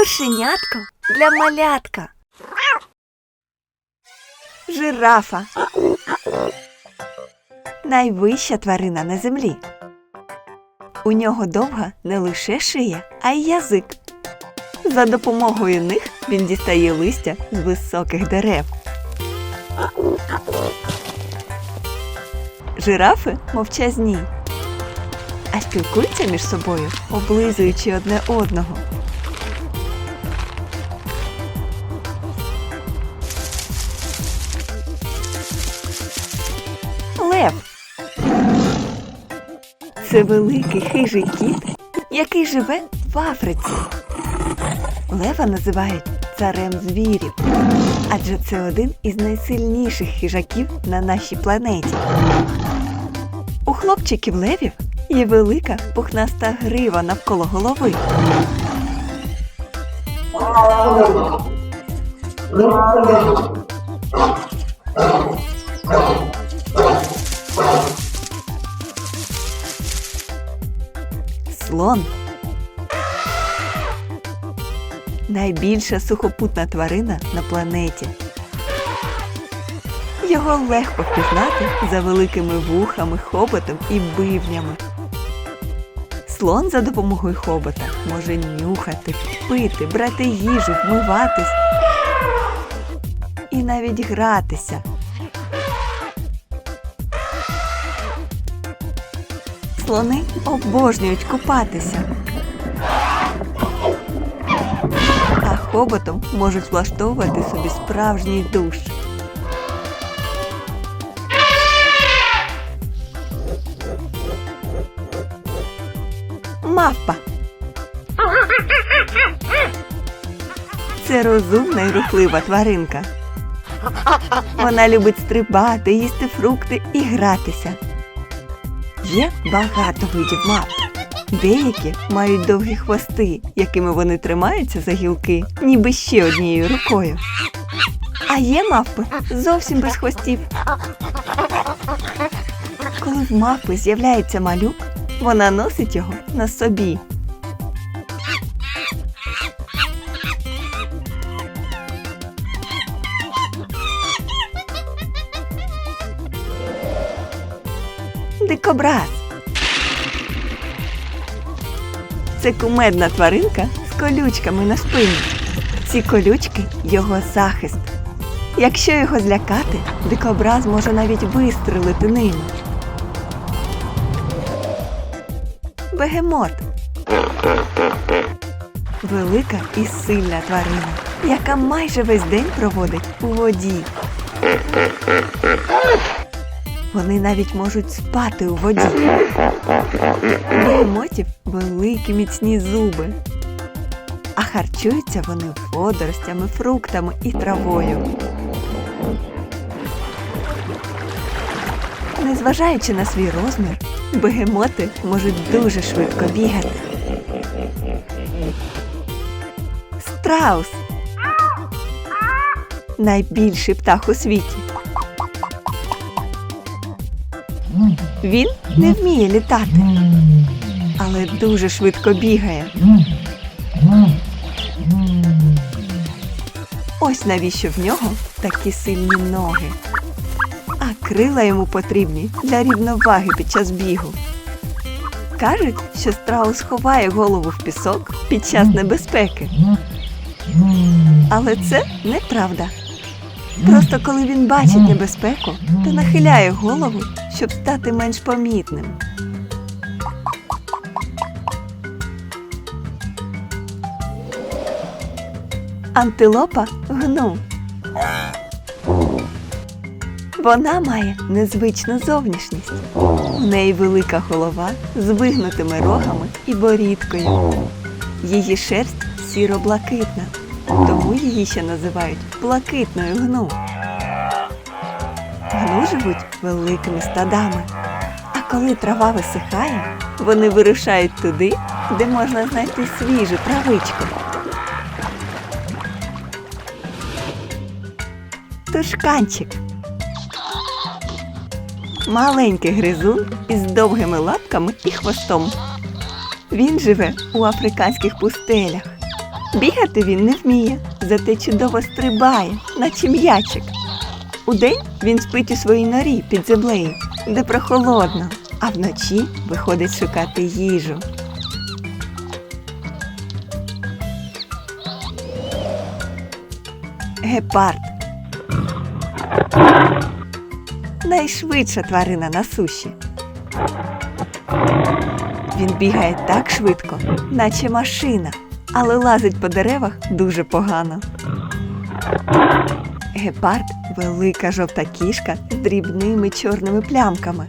Кошенятко для малятка. Жирафа. Найвища тварина на землі. У нього довга не лише шия, а й язик. За допомогою них він дістає листя з високих дерев. Жирафи мовчазні, а спілкуються між собою, облизуючи одне одного. Це великий хижий кіт, який живе в Африці. Лева називають царем звірів, адже це один із найсильніших хижаків на нашій планеті. У хлопчиків левів є велика пухнаста грива навколо голови. Слон. Найбільша сухопутна тварина на планеті. Його легко впізнати за великими вухами, хоботом і бивнями. Слон за допомогою хобота може нюхати, пити, брати їжу, вмиватись і навіть гратися. Слони обожнюють купатися. А хоботом можуть влаштовувати собі справжній душ. Мавпа. Це розумна і рухлива тваринка. Вона любить стрибати, їсти фрукти і гратися. Є багато видів мавп. Деякі мають довгі хвости, якими вони тримаються за гілки, ніби ще однією рукою. А є мавпи зовсім без хвостів. Коли в мавпи з'являється малюк, вона носить його на собі. Дикобраз. Це кумедна тваринка з колючками на спині. Ці колючки його захист. Якщо його злякати, дикобраз може навіть вистрелити ними. Бегемот. Велика і сильна тварина, яка майже весь день проводить у воді. Вони навіть можуть спати у воді. Бегемотів великі міцні зуби. А харчуються вони водоростями, фруктами і травою. Незважаючи на свій розмір, бегемоти можуть дуже швидко бігати. Страус найбільший птах у світі. Він не вміє літати, але дуже швидко бігає. Ось навіщо в нього такі сильні ноги. А крила йому потрібні для рівноваги під час бігу. Кажуть, що страус ховає голову в пісок під час небезпеки. Але це неправда. Просто коли він бачить небезпеку, то нахиляє голову, щоб стати менш помітним. Антилопа гну. Вона має незвичну зовнішність. У неї велика голова з вигнутими рогами і борідкою. Її шерсть сіро-блакитна, тому її ще називають блакитною гну. Гну живуть великими стадами. А коли трава висихає, вони вирушають туди, де можна знайти свіжу травичку. Тушканчик. Маленький гризун із довгими лапками і хвостом. Він живе у африканських пустелях. Бігати він не вміє, зате чудово стрибає, наче м'ячик. Удень він спить у своїй норі під землею, де прохолодно, а вночі виходить шукати їжу. Гепард. Найшвидша тварина на суші. Він бігає так швидко, наче машина, але лазить по деревах дуже погано. Гепард велика жовта кішка з дрібними чорними плямками.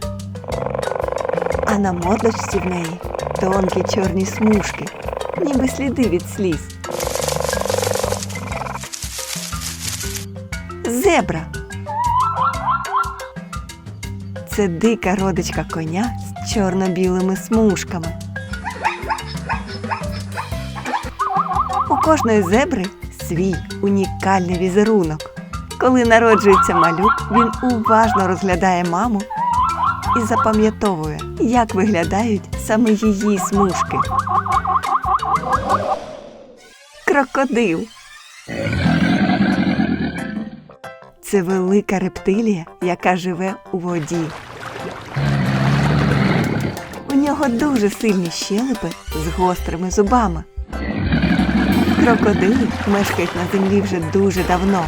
А на мордочці в неї тонкі чорні смужки, ніби сліди від сліз. Зебра. Це дика родичка коня з чорно-білими смужками. У кожної зебри свій унікальний візерунок. Коли народжується малюк, він уважно розглядає маму і запам'ятовує, як виглядають саме її смужки. Крокодил. Це велика рептилія, яка живе у воді. У нього дуже сильні щелепи з гострими зубами. Крокодили мешкають на землі вже дуже давно,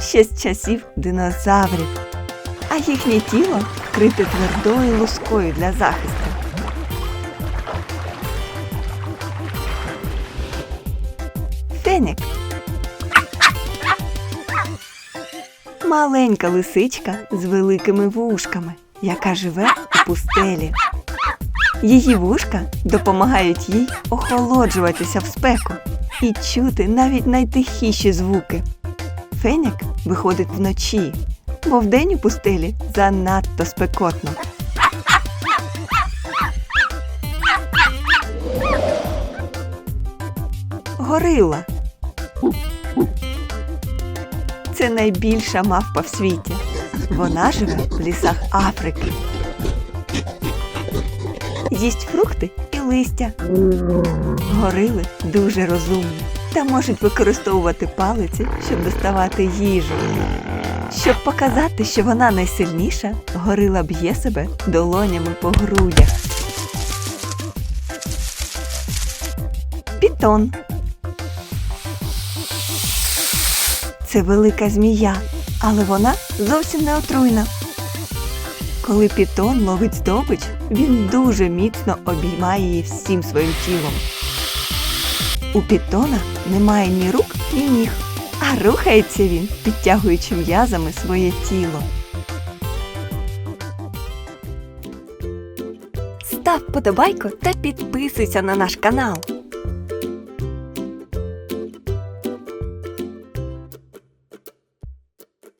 ще з часів динозаврів, а їхнє тіло вкрите твердою лускою для захисту. Фенік маленька лисичка з великими вушками, яка живе у пустелі. Її вушка допомагають їй охолоджуватися в спеку і чути навіть найтихіші звуки. Фенік виходить вночі, бо вдень у пустелі занадто спекотно. Горила. Це найбільша мавпа в світі. Вона живе в лісах Африки. Їсть фрукти і листя. Горили дуже розумні та можуть використовувати палиці, щоб доставати їжу. Щоб показати, що вона найсильніша, горила б'є себе долонями по грудях. Пітон. Це велика змія, але вона зовсім не отруйна. Коли пітон ловить здобич, він дуже міцно обіймає її всім своїм тілом. У пітона немає ні рук, ні ніг, а рухається він, підтягуючи м'язами своє тіло. Став подобайку та підписуйся на наш канал.